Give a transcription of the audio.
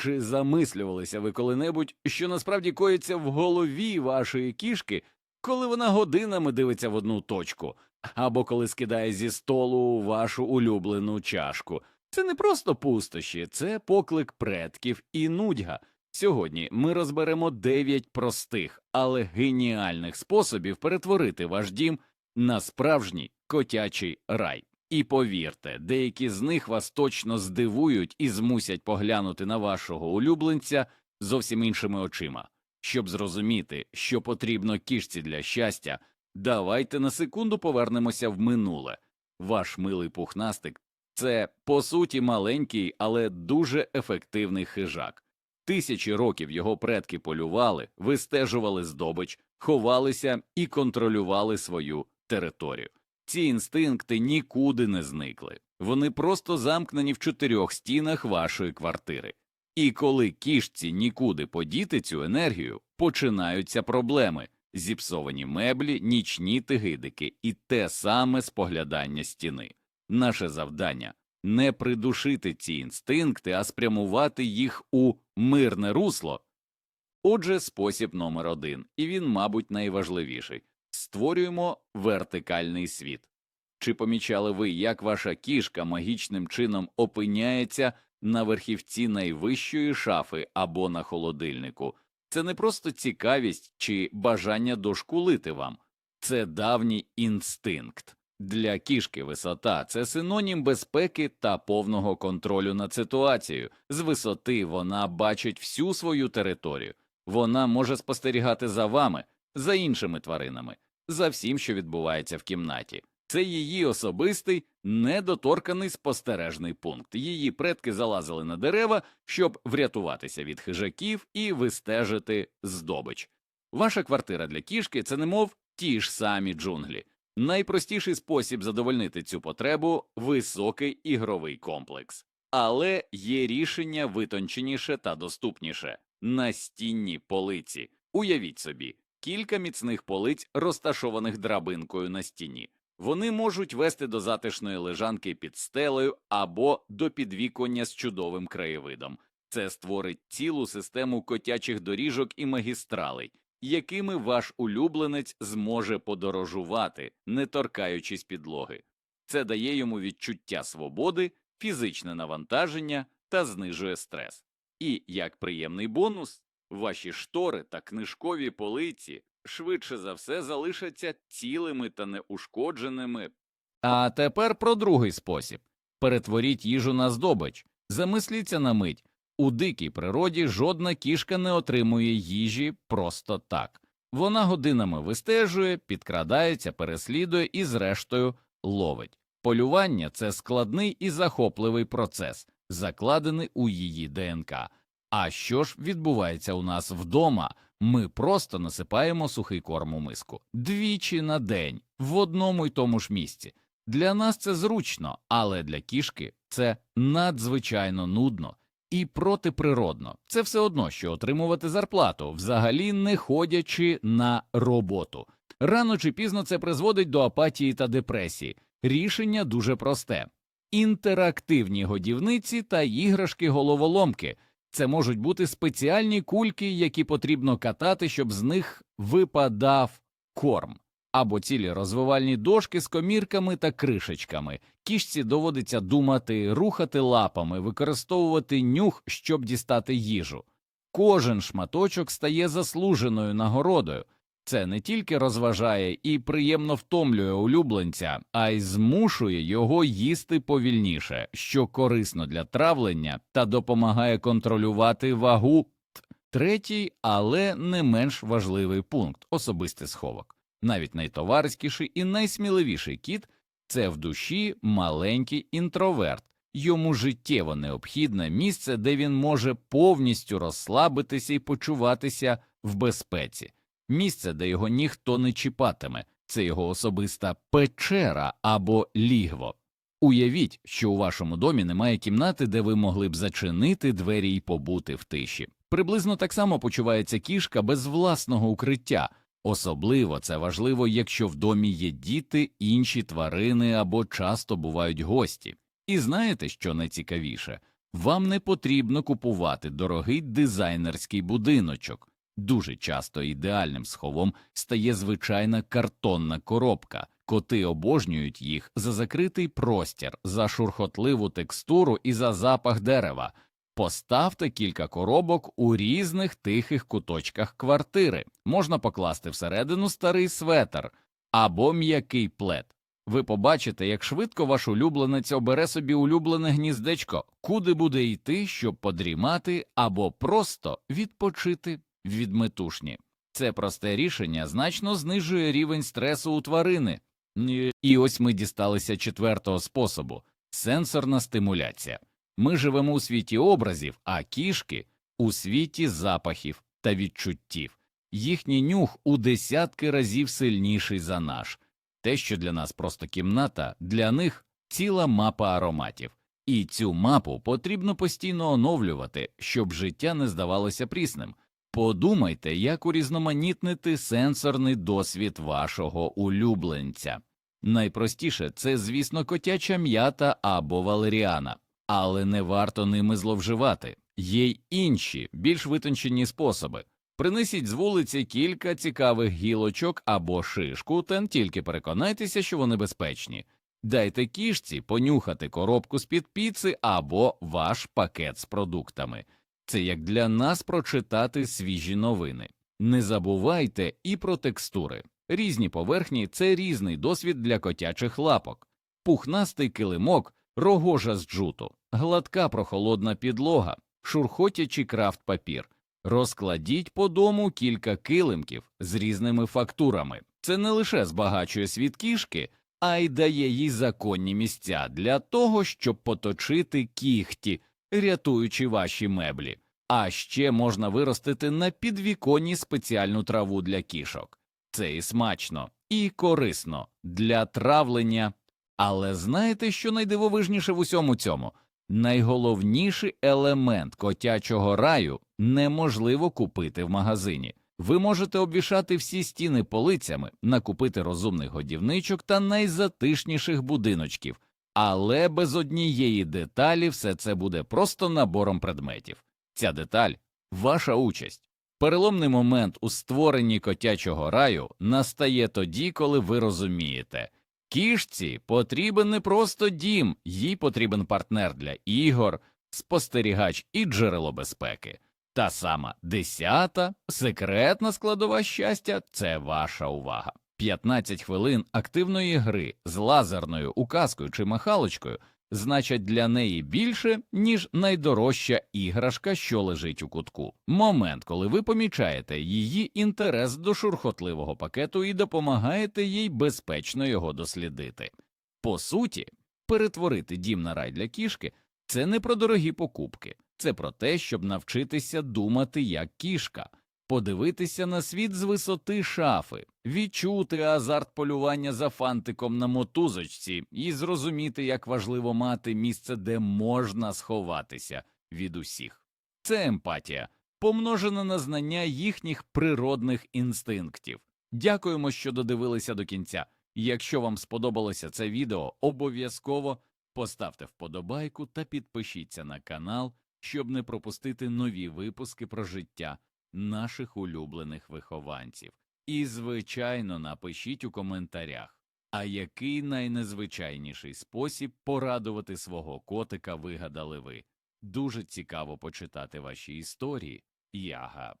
Чи замислювалися ви коли-небудь, що насправді коїться в голові вашої кішки, коли вона годинами дивиться в одну точку, або коли скидає зі столу вашу улюблену чашку? Це не просто пустощі, це поклик предків і нудьга. Сьогодні ми розберемо дев'ять простих, але геніальних способів перетворити ваш дім на справжній котячий рай. І повірте, деякі з них вас точно здивують і змусять поглянути на вашого улюбленця зовсім іншими очима. Щоб зрозуміти, що потрібно кішці для щастя, давайте на секунду повернемося в минуле. Ваш милий пухнастик це по суті маленький, але дуже ефективний хижак. Тисячі років його предки полювали, вистежували здобич, ховалися і контролювали свою територію. Ці інстинкти нікуди не зникли, вони просто замкнені в чотирьох стінах вашої квартири. І коли кішці нікуди подіти цю енергію, починаються проблеми зіпсовані меблі, нічні тигидики і те саме споглядання стіни. Наше завдання не придушити ці інстинкти, а спрямувати їх у мирне русло. Отже, спосіб номер один, і він, мабуть, найважливіший створюємо вертикальний світ. Чи помічали ви, як ваша кішка магічним чином опиняється на верхівці найвищої шафи або на холодильнику? Це не просто цікавість чи бажання дошкулити вам, це давній інстинкт. Для кішки висота це синонім безпеки та повного контролю над ситуацією. З висоти вона бачить всю свою територію, вона може спостерігати за вами, за іншими тваринами, за всім, що відбувається в кімнаті. Це її особистий недоторканий спостережний пункт. Її предки залазили на дерева, щоб врятуватися від хижаків і вистежити здобич. Ваша квартира для кішки це немов ті ж самі джунглі. Найпростіший спосіб задовольнити цю потребу високий ігровий комплекс. Але є рішення витонченіше та доступніше настінні полиці. Уявіть собі, кілька міцних полиць, розташованих драбинкою на стіні. Вони можуть вести до затишної лежанки під стелею або до підвіконня з чудовим краєвидом. Це створить цілу систему котячих доріжок і магістралей, якими ваш улюбленець зможе подорожувати, не торкаючись підлоги. Це дає йому відчуття свободи, фізичне навантаження та знижує стрес. І, як приємний бонус, ваші штори та книжкові полиці швидше за все залишаться цілими та неушкодженими. А тепер про другий спосіб перетворіть їжу на здобич. Замисліться на мить. У дикій природі жодна кішка не отримує їжі просто так. Вона годинами вистежує, підкрадається, переслідує і, зрештою, ловить. Полювання це складний і захопливий процес, закладений у її ДНК. А що ж відбувається у нас вдома? Ми просто насипаємо сухий корм у миску двічі на день в одному й тому ж місці. Для нас це зручно, але для кішки це надзвичайно нудно і протиприродно. Це все одно, що отримувати зарплату, взагалі не ходячи на роботу. Рано чи пізно це призводить до апатії та депресії. Рішення дуже просте: інтерактивні годівниці та іграшки головоломки. Це можуть бути спеціальні кульки, які потрібно катати, щоб з них випадав корм, або цілі розвивальні дошки з комірками та кришечками. Кішці доводиться думати, рухати лапами, використовувати нюх, щоб дістати їжу. Кожен шматочок стає заслуженою нагородою. Це не тільки розважає і приємно втомлює улюбленця, а й змушує його їсти повільніше, що корисно для травлення та допомагає контролювати вагу. Третій, але не менш важливий пункт особистий сховок. Навіть найтовариськіший і найсміливіший кіт це в душі маленький інтроверт, йому життєво необхідне місце, де він може повністю розслабитися і почуватися в безпеці місце, де його ніхто не чіпатиме, це його особиста печера або лігво. Уявіть, що у вашому домі немає кімнати, де ви могли б зачинити двері і побути в тиші. Приблизно так само почувається кішка без власного укриття. Особливо це важливо, якщо в домі є діти, інші тварини або часто бувають гості. І знаєте, що найцікавіше? Вам не потрібно купувати дорогий дизайнерський будиночок. Дуже часто ідеальним сховом стає звичайна картонна коробка. Коти обожнюють їх за закритий простір, за шурхотливу текстуру і за запах дерева. Поставте кілька коробок у різних тихих куточках квартири. Можна покласти всередину старий светр або м'який плед. Ви побачите, як швидко ваш улюбленець обере собі улюблене гніздечко, куди буде йти, щоб подрімати або просто відпочити від метушні. Це просте рішення значно знижує рівень стресу у тварини. І ось ми дісталися четвертого способу сенсорна стимуляція. Ми живемо у світі образів, а кішки у світі запахів та відчуттів. Їхній нюх у десятки разів сильніший за наш. Те, що для нас просто кімната, для них ціла мапа ароматів. І цю мапу потрібно постійно оновлювати, щоб життя не здавалося прісним. Подумайте, як урізноманітнити сенсорний досвід вашого улюбленця. Найпростіше це, звісно, котяча м'ята або валеріана, але не варто ними зловживати. Є й інші, більш витончені способи. Принесіть з вулиці кілька цікавих гілочок або шишку, та тільки переконайтеся, що вони безпечні. Дайте кішці понюхати коробку з-під піци або ваш пакет з продуктами. Це як для нас прочитати свіжі новини. Не забувайте і про текстури. Різні поверхні це різний досвід для котячих лапок. Пухнастий килимок, рогожа з джуту, гладка прохолодна підлога, шурхотячий крафт папір. Розкладіть по дому кілька килимків з різними фактурами. Це не лише збагачує світ кішки, а й дає їй законні місця для того, щоб поточити кіхті, рятуючи ваші меблі. А ще можна виростити на підвіконні спеціальну траву для кішок. Це і смачно, і корисно для травлення. Але знаєте, що найдивовижніше в усьому цьому? Найголовніший елемент котячого раю неможливо купити в магазині. Ви можете обвішати всі стіни полицями, накупити розумних годівничок та найзатишніших будиночків, але без однієї деталі все це буде просто набором предметів. Ця деталь ваша участь. Переломний момент у створенні котячого раю настає тоді, коли ви розумієте. Кішці потрібен не просто дім, їй потрібен партнер для ігор, спостерігач і джерело безпеки. Та сама десята секретна складова щастя це ваша увага. 15 хвилин активної гри з лазерною указкою чи махалочкою значать для неї більше, ніж найдорожча іграшка, що лежить у кутку. Момент, коли ви помічаєте її інтерес до шурхотливого пакету і допомагаєте їй безпечно його дослідити. По суті, перетворити дім на рай для кішки це не про дорогі покупки, це про те, щоб навчитися думати як кішка, подивитися на світ з висоти шафи, відчути азарт полювання за фантиком на мотузочці і зрозуміти, як важливо мати місце, де можна сховатися від усіх. Це емпатія, помножена на знання їхніх природних інстинктів. Дякуємо, що додивилися до кінця. Якщо вам сподобалося це відео, обов'язково поставте вподобайку та підпишіться на канал, щоб не пропустити нові випуски про життя наших улюблених вихованців. І, звичайно, напишіть у коментарях, а який найнезвичайніший спосіб порадувати свого котика вигадали ви. Дуже цікаво почитати ваші історії. Яга